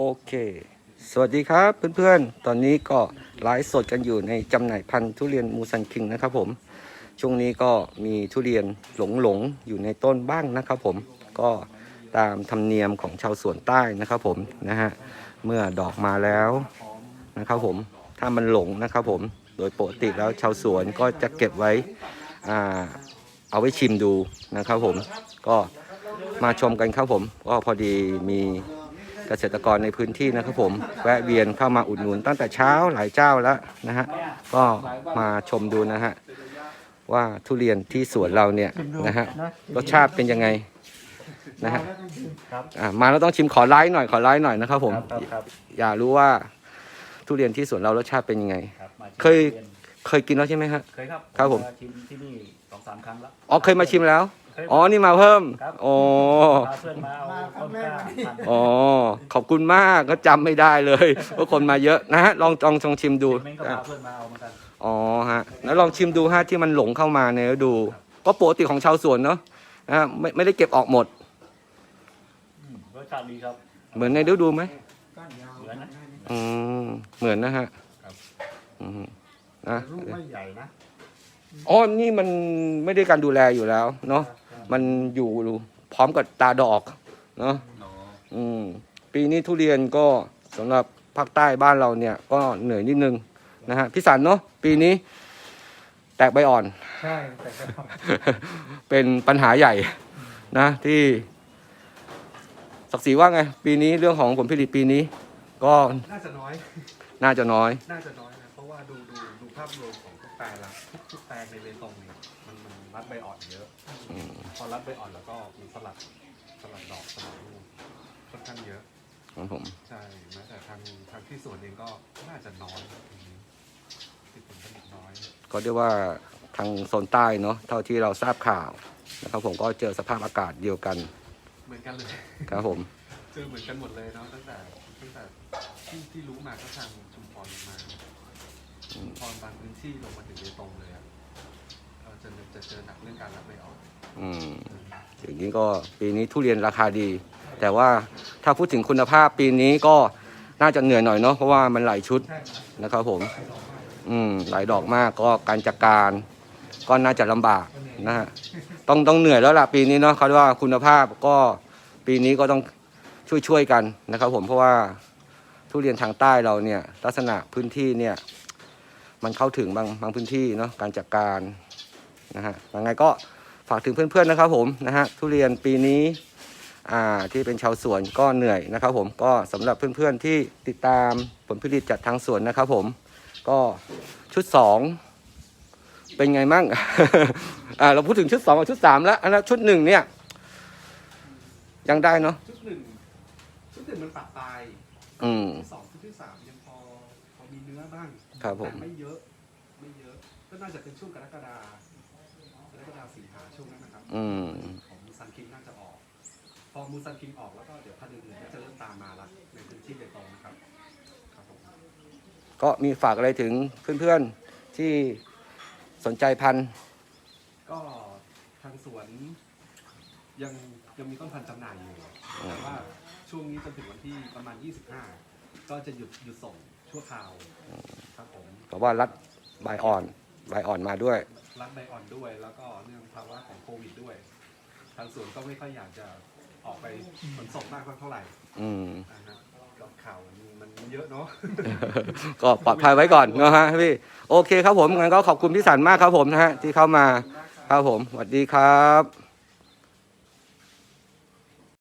โอเค สวัสดีครับเพื่อนๆ ตอนนี้ก็ไลฟ์สดกันอยู่ในจำหน่ายพันธุ์ทุเรียนมูซันคิงนะครับผม ช่วงนี้ก็มีทุเรียนหลงๆอยู่ในต้นบ้างนะครับผม ก็ตามธรรมเนียมของชาวสวนใต้นะครับผมนะฮะ เมื่อดอกมาแล้วนะครับผม ถ้ามันหลงนะครับผม โดยปกติแล้วชาวสวนก็จะเก็บไว้อ่าเอาไว้ชิมดูนะครับผม ก็มาชมกันครับผม ก็พอดีมี เกษตรกรในพื้นที่นะครับผมแวะเวียนเข้ามาอุดหนุนตั้งแต่เช้าหลายเจ้าแล้วนะฮะก็มาชมดูนะฮะว่าทุเรียนที่สวนเราเนี่ยนะฮะรสชาติเป็นยังไงนะฮะครับอะมาแล้วต้องชิมขอไลฟ์หน่อยขอไลฟ์หน่อยนะครับผมครับครับอยากรู้ว่าทุเรียนที่สวนเรารสชาติเป็นยังไงครับมาชิมเคยรีนเคยกินแล้วใช่ไหมครับเคยครับครับผมาชิมที่นี่สองสามครั้งแล้วอ๋อเคยมาชิมแล้วเคย อ๋อนี่มาเพิ่มครับ อ๋อพาเพื่อนมาเอาต้นกล้าพันธุ์อ๋อขอบคุณมากก็จำไม่ได้เลยว่าคนมาเยอะนะฮะลองลองลองชิมดูเม้งก็พาเพื่อนมาเอาเหมือนกันอ๋อฮะแล้วลองชิมดูฮะที่มันหลงเข้ามาเนี่ยดู ก็ปกติของชาวสวนเนาะนะฮะไม่ไม่ได้เก็บออกหมด อืมรสชาติดีครับ เหมือนในฤดูไหมเหมือนนะ อืมเหมือนนะฮะครับ อืมนะลูกไม่ใหญ่นะ อ๋อ นี่มันไม่ได้การดูแลอยู่แล้วเนาะ มันอยู่พร้อมกับตาดอกเนาะอ๋ออืมปีนี้ทุเรียนก็สำหรับภาคใต้บ้านเราเนี่ยก็เหนื่อยนิดนึงนะฮะพี่สันเนาะปีนี้ แตกใบอ่อน ใช่แต่ก็เป็นปัญหาใหญ่นะที่ศักดิ์ศรีว่าไง ปีนี้เรื่องของผลผลิตปีนี้ ก็น่าจะน้อย น่าจะน้อย น่าจะน้อยนะเพราะว่าดูดูดู ภาพรวมของทุกแปลงละทุกทุกแปลงในเบตงเนี่ยมันมันรัดใบอ่อนเยอะ อืมพอรัดใบอ่อนแล้วก็มีสลัดสลัดดอกสลัดลูกค่อนข้างเยอะ ครับผมใช่แม้แต่ทางทางที่สวนเองก็น่าจะน้อยนะปีนี้ติดผลผลิตน้อย ก็เรียกว่าทางโซนใต้เนาะเท่าที่เราทราบข่าวนะครับผมก็เจอสภาพอากาศเดียวกันเหมือนกันเลย ครับผม เจอเหมือนกันหมดเลยเนาะตั้งแต่ตั้งแต่ที่ที่รู้มาก็ทางชุมพรลงมาชุม พรบางพื้นที่ลงมาถึงเบตงเลยอะเราจะจะเจอหนักเรื่องการรับใบอ่อนอืมอย่างนี้ก็ปีนี้ทุเรียนราคาดี แต่ว่าถ้าพูดถึงคุณภาพปีนี้ก็น่าจะเหนื่อยหน่อยเนาะเพราะว่ามันหลายชุดนะครับผม อืมหลายดอกมากก็การจัดการ ก็น่าจะลำบากนะฮะต้องต้องเหนื่อยแล้วล่ะปีนี้เนาะเขาเรียกว่าคุณภาพก็ปีนี้ก็ต้องช่วยช่วยๆกันนะครับ ผมเพราะว่าทุเรียนทางใต้เราเนี่ยลักษณะพื้นที่เนี่ย มันเข้าถึงบางบางพื้นที่เนาะการจัดการนะฮะยังไงก็ฝากถึงเพื่อนๆนะครับผมนะฮะทุเรียนปีนี้อ่าที่เป็นชาวสวนก็เหนื่อยนะครับ ผมก็สำหรับเพื่อนๆที่ติดตามผลผลิตจากทางสวนนะครับ ผมก็ชุดสองเป็นไงมั่งอ่าเราพูดถึงชุดสองกับชุดสามแล้วอันนั้นชุดหนึ่งเนี่ย ยังได้เนาะชุดหนึ่งชุดหนึ่งมันปรับปลายอืมชุดที่สองชุดที่สามยังพอ พอมีเนื้อบ้างครับผม แต่ไม่เยอะไม่เยอะ ก็น่าจะเป็นช่วงกรกฎากรกฎาสิงหาช่วงนั้นนะครับอืม ของมูซันคิงน่าจะออก พอมูซันคิงออกแล้วก็เดี๋ยวพันธุ์อื่นๆก็จะเริ่มตามมาละในพื้นที่เบตงนะครับครับผมก็มีฝากอะไรถึงเพื่อนๆที่สนใจพันธุ์ ก็ทางสวนยังยังมีต้นพันธุ์จำหน่ายอยู่ แต่ว่าช่วงนี้จนถึงวันที่ประมาณ 25 ก็จะหยุดหยุดส่ง ชั่วคราวครับผมเพราะว่ารัดใบอ่อนใบอ่อนมาด้วย รับใบอ่อนด้วย แล้วก็เนื่องภาวะของโควิดด้วย ทางสวนก็ไม่ค่อยอยากจะออกไปขนส่งมากเท่าไหร่อืมนะฮะกับข่าวมันมันเยอะเนาะ ก็ปลอดภัยไว้ก่อนนะฮะพี่ โอเคครับผมงั้นก็ขอบคุณพี่สันมากครับผมนะฮะที่เข้ามาครับผมสวัสดีครับ